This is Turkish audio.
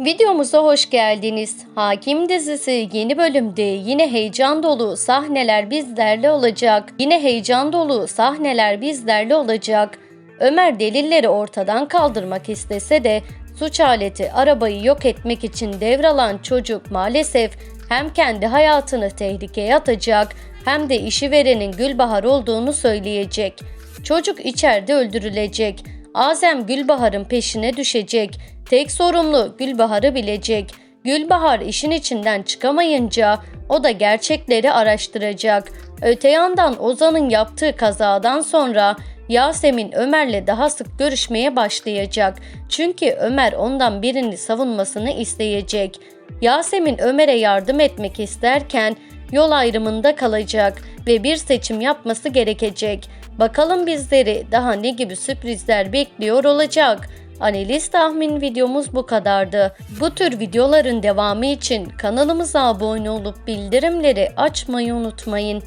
Videomuza hoş geldiniz. Hakim dizisi yeni bölümde yine heyecan dolu sahneler bizlerle olacak. Yine heyecan dolu sahneler bizlerle olacak. Ömer delilleri ortadan kaldırmak istese de suç aleti arabayı yok etmek için devralan çocuk maalesef hem kendi hayatını tehlikeye atacak hem de işi verenin Gülbahar olduğunu söyleyecek. Çocuk içeride öldürülecek. Azem Gülbahar'ın peşine düşecek. Tek sorumlu Gülbahar'ı bilecek. Gülbahar işin içinden çıkamayınca o da gerçekleri araştıracak. Öte yandan Ozan'ın yaptığı kazadan sonra Yasemin Ömer'le daha sık görüşmeye başlayacak. Çünkü Ömer ondan birini savunmasını isteyecek. Yasemin Ömer'e yardım etmek isterken yol ayrımında kalacak ve bir seçim yapması gerekecek. Bakalım bizleri daha ne gibi sürprizler bekliyor olacak. Analiz tahmin videomuz bu kadardı. Bu tür videoların devamı için kanalımıza abone olup bildirimleri açmayı unutmayın.